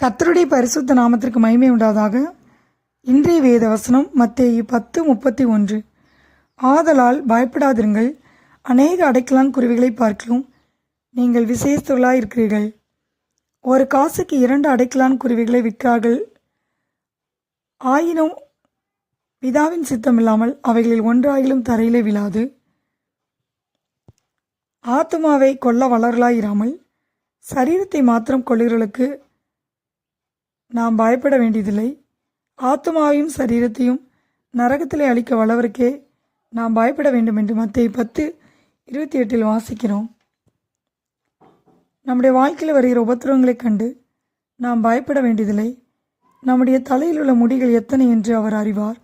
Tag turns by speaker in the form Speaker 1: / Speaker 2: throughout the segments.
Speaker 1: கத்தருடைய பரிசுத்த நாமத்திற்கு மகிமை உண்டாதாக. இன்றைய வேத வசனம் மத்தேயு பத்து முப்பத்தி ஒன்று. ஆதலால் பயப்படாதிருங்கள். அநேக அடைக்கலான் குருவிகளை பார்க்கலாம் நீங்கள் விசேஷத்துகளாக இருக்கிறீர்கள். ஒரு காசுக்கு இரண்டு அடைக்கலான் குருவிகளை விற்கிறார்கள். ஆயினும் பிதாவின் சித்தமில்லாமல் அவைகளில் ஒன்றாயிலும் தரையிலே விழாது. ஆத்துமாவை கொல்ல வளரலாயிராமல் சரீரத்தை மாத்திரம் கொள்ளுகிறவர்களுக்கு நாம் பயப்பட வேண்டியதில்லை. ஆத்துமாவையும் சரீரத்தையும் நரகத்திலே அழிக்க வளவருக்கே நாம் பயப்பட வேண்டும் என்று மத்திய பத்து இருபத்தி எட்டில் வாசிக்கிறோம். நம்முடைய வாழ்க்கையில் வருகிற உபத்திரவங்களைக் கண்டு நாம் பயப்பட வேண்டியதில்லை. நம்முடைய தலையில் உள்ள முடிகள் எத்தனை என்று அவர் அறிவார்.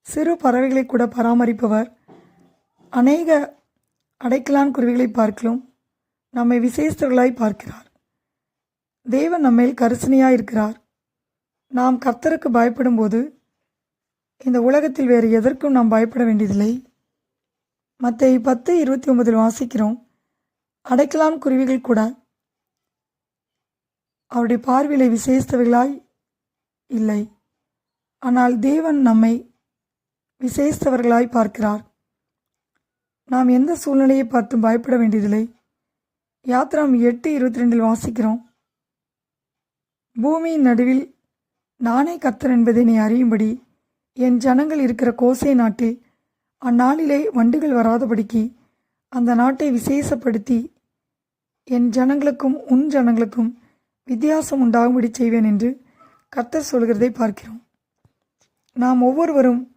Speaker 1: சிறு பறவைகளை கூட பராமரிப்பவர். அநேக அடைக்கலான் குருவிகளை பார்க்கலாம் நம்மை விசேஷர்களாய் பார்க்கிறார். தேவன் நம்மேல் கரிசனையாக இருக்கிறார். நாம் கர்த்தருக்கு பயப்படும்போது இந்த உலகத்தில் வேறு எதற்கும் நாம் பயப்பட வேண்டியதில்லை. மற்ற பத்து இருபத்தி ஒன்பதில் வாசிக்கிறோம். அடைக்கலாம் குருவிகள் கூட அவருடைய பார்வையிலே விசேஷத்தவர்களாய் இல்லை. ஆனால் தேவன் நம்மை விசேஷத்தவர்களாய் பார்க்கிறார். நாம் எந்த சூழ்நிலையை பார்த்தும் பயப்பட வேண்டியதில்லை. யாத்திரம் எட்டு இருபத்தி ரெண்டில் வாசிக்கிறோம். பூமியின் நடுவில் நானே கத்தர் என்பதை நீ அறியும்படி என் ஜனங்கள் இருக்கிற கோசை நாட்டில் அந்நாளிலே வண்டுகள் வராதபடிக்கு அந்த நாட்டை விசேஷப்படுத்தி என் ஜனங்களுக்கும் உன் ஜனங்களுக்கும் வித்தியாசம் உண்டாகும்படி செய்வேன் என்று கத்தர் சொல்கிறதை பார்க்கிறோம். நாம் ஒவ்வொருவரும்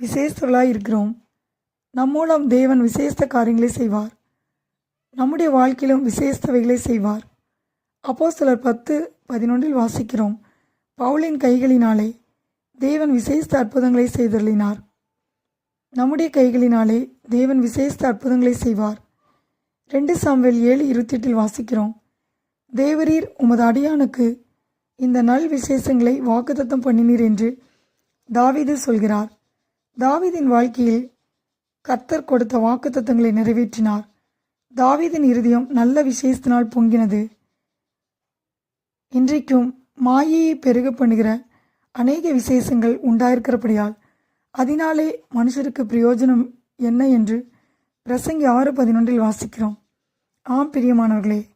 Speaker 1: விசேஷர்களாய் இருக்கிறோம். நம் மூலம் தேவன் விசேஷ காரியங்களை செய்வார். நம்முடைய வாழ்க்கையிலும் விசேஷவைகளை செய்வார். அப்போ சிலர் பத்து பதினொன்றில் வாசிக்கிறோம். பவுலின் கைகளினாலே தேவன் விசேஷ அற்புதங்களை செய்தருளினார். நம்முடைய கைகளினாலே தேவன் விசேஷ அற்புதங்களை செய்வார். ரெண்டு சாம்வேல் ஏழு இருபத்தெட்டில் வாசிக்கிறோம். தேவரீர் உமது அடியானுக்கு இந்த நல் விசேஷங்களை வாக்குத்தத்தம் பண்ணினீர் என்று தாவிது சொல்கிறார். தாவிதின் வாழ்க்கையில் கர்த்தர் கொடுத்த வாக்குத்தத்தங்களை நிறைவேற்றினார். தாவிதின் இருதயம் நல்ல விசேஷத்தினால் பொங்கினது. இன்றைக்கும் மாயையை பெருக பண்ணுகிற அநேக விசேஷங்கள் உண்டாயிருக்கிறபடியால் அதனாலே மனுஷருக்கு பிரயோஜனம் என்ன என்று பிரசங்கி ஆறு பதினொன்றில் வாசிக்கிறோம். ஆம் பிரியமானவர்களே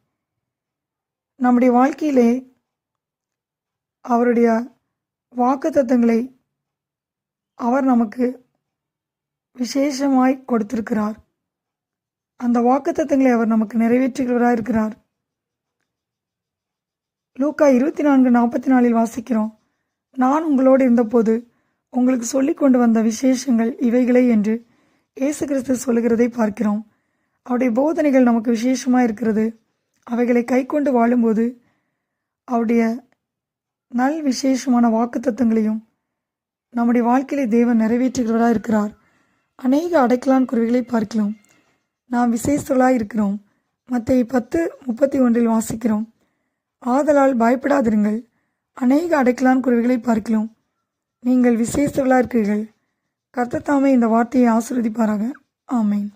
Speaker 1: நம்முடைய வாழ்க்கையிலே அவருடைய வாக்குத்தத்தங்களை அவர் நமக்கு விசேஷமாய் கொடுத்திருக்கிறார். அந்த வாக்குத்தத்தங்களை அவர் நமக்கு நிறைவேற்றுகிறவராக இருக்கிறார் லூக்கா இருபத்தி நான்கு நாற்பத்தி நாலில் வாசிக்கிறோம். நான் உங்களோடு இருந்தபோது உங்களுக்கு சொல்லி கொண்டு வந்த விசேஷங்கள் இவைகளே என்று இயேசு கிறிஸ்து சொல்லுகிறதை பார்க்கிறோம். அவருடைய போதனைகள் நமக்கு விசேஷமாக இருக்கிறது. அவைகளை கை கொண்டு வாழும்போது அவருடைய நல் விசேஷமான வாக்குத்தத்தங்களையும் நம்முடைய வாழ்க்கையிலே தேவன் நிறைவேற்றுகிறவராக இருக்கிறார். அநேக அடைக்கலான் குருவிகளை பார்க்கிறோம் நாம் விசேஷர்களாக இருக்கிறோம். மற்ற பத்து முப்பத்தி ஒன்றில் வாசிக்கிறோம். ஆதலால் பயப்படாதிருங்கள். அநேக அடைக்கலான் குருவிகளை பார்க்கிறோம் நீங்கள் விசேஷர்களாக இருக்கிறீர்கள் கர்த்தத்தாமே இந்த வார்த்தையை ஆசிர்வதிப்பாராக. ஆமேன்.